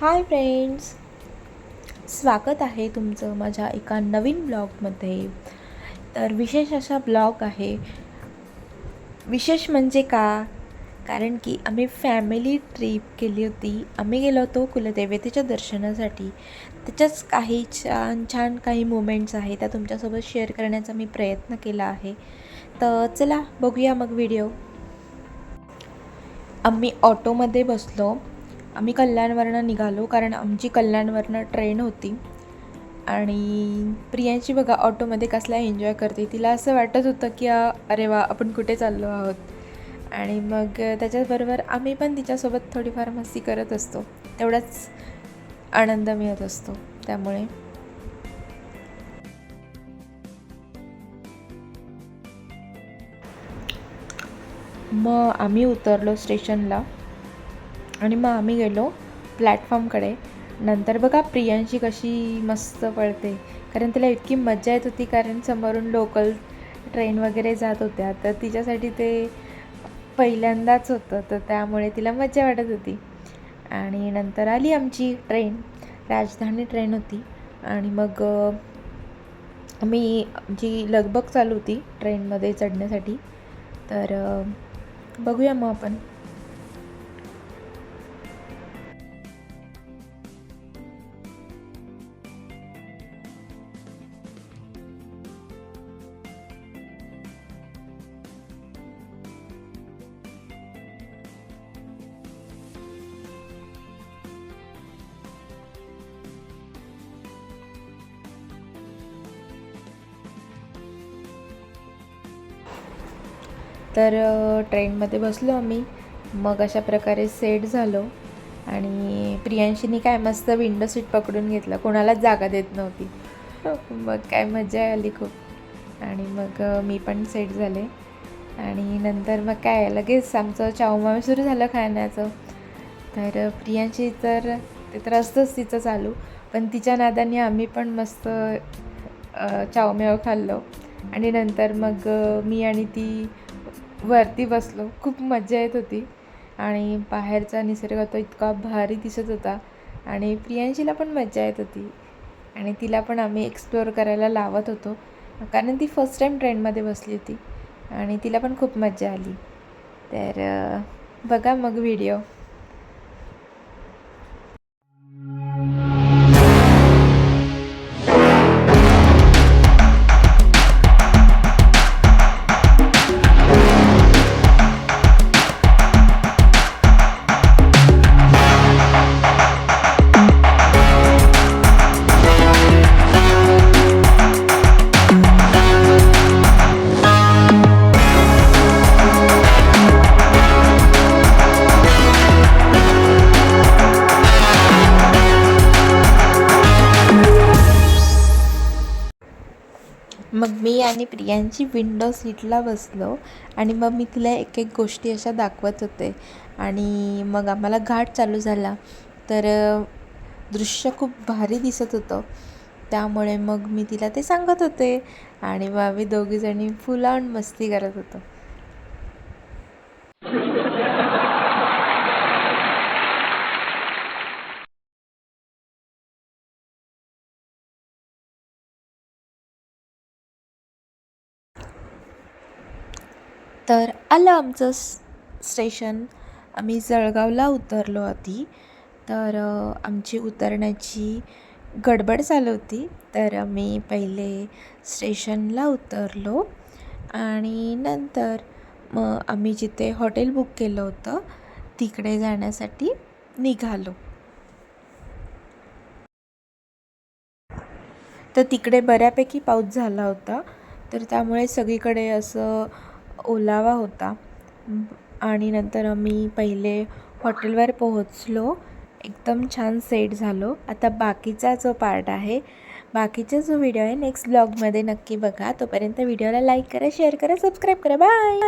Hi friends. स्वागत आहे तुमचं माझ्या एका नवीन ब्लॉगमध्ये. तर विशेष असा ब्लॉग आहे. विशेष म्हणजे का? कारण की आम्ही फॅमिली ट्रीप केली होती. आम्ही गेलो होतो कुलदेवतेच्या दर्शनासाठी. त्याच्याच काही छान छान काही मुमेंट्स आहे त्या तुमच्यासोबत शेअर करण्याचा मी प्रयत्न केला आहे. तर चला बघूया मग व्हिडिओ आम्ही ऑटोमध्ये बसलो. आम्ही कल्याणवरनं निघालो कारण आमची कल्याणवरनं ट्रेन होती. आणि प्रियांची बघा ऑटोमध्ये कसला एन्जॉय करते. तिला असं वाटत होतं की अरे वा आपण कुठे चाललो आहोत? आणि मग त्याच्याचबरोबर आम्ही पण तिच्यासोबत थोडीफार मस्ती करत असतो. तेवढाच आनंद मिळत असतो त्यामुळे. मग आम्ही उतरलो स्टेशनला. आणि मग आम्ही गेलो प्लॅटफॉर्मकडे नंतर बघा प्रियांशी कशी मस्त पळते. कारण तिला इतकी मजा येत होती कारण समोरून लोकल ट्रेन वगैरे जात होत्या. तर तिच्यासाठी ते पहिल्यांदाच होतं. तर त्यामुळे तिला मजा वाटत होती. आणि नंतर आली आमची ट्रेन राजधानी ट्रेन होती. आणि मग मी आम्ही जी लगबग चालू होती ट्रेनमध्ये चढण्यासाठी. तर बघूया मग आपण. तर ट्रेनमध्ये बसलो आम्ही. मग अशा प्रकारे सेट झालो. आणि प्रियांशीनी काय मस्त विंडो सीट पकडून घेतलं. कोणालाच जागा देत नव्हती. मग काय मजा आली खूप. आणि मग मी पण सेट झाले. आणि नंतर मग काय लगेच आमचं चावमाव सुरू झालं खाण्याचं. तर प्रियांशी तर ते तर असतंच तिचं चालू. पण तिच्या नादाने आम्ही पण मस्त अ, चावमेव आणि नंतर मग मी आणि ती वरती बसलो. खूप मजा येत होती. आणि बाहेरचा निसर्ग तो इतका भारी दिसत होता. आणि प्रियांशीला पण मजा येत होती. आणि तिला पण आम्ही एक्सप्लोअर करायला लावत होतो. कारण ती फर्स्ट टाईम ट्रेनमध्ये बसली होती. आणि तिला पण खूप मजा आली. तर बघा मग व्हिडिओ मग मी आणि प्रियांची विंडो सीटला बसलो आणि मग मी तिला एक एक गोष्टी अशा दाखवत होते. आणि मग आम्हाला घाट चालू झाला. तर दृश्य खूप भारी दिसत होतं. त्यामुळे मग मी तिला ते सांगत होते. आणि मग आम्ही दोघीजणी फुल ऑन मस्ती करत होतो. तर आलं आमचं स्टेशन. आम्ही जळगावला उतरलो आधी. तर आमची उतरण्याची गडबड झाली होती. तर आम्ही पहिले स्टेशनला उतरलो आणि नंतर मग आम्ही जिथे हॉटेल बुक केलं होतं तिकडे जाण्यासाठी निघालो. तर तिकडे बऱ्यापैकी पाऊस झाला होता. तर त्यामुळे सगळीकडे असं ओलावा होता. आणि नंतर आम्ही पहिले हॉटेलवर पोहोचलो. एकदम छान सेट झालो. आता बाकीचा जो पार्ट आहे बाकीचा जो व्हिडिओ आहे नेक्स्ट ब्लॉगमध्ये नक्की बघा. तोपर्यंत व्हिडिओला लाईक करा शेअर करा सबस्क्राईब करा. बाय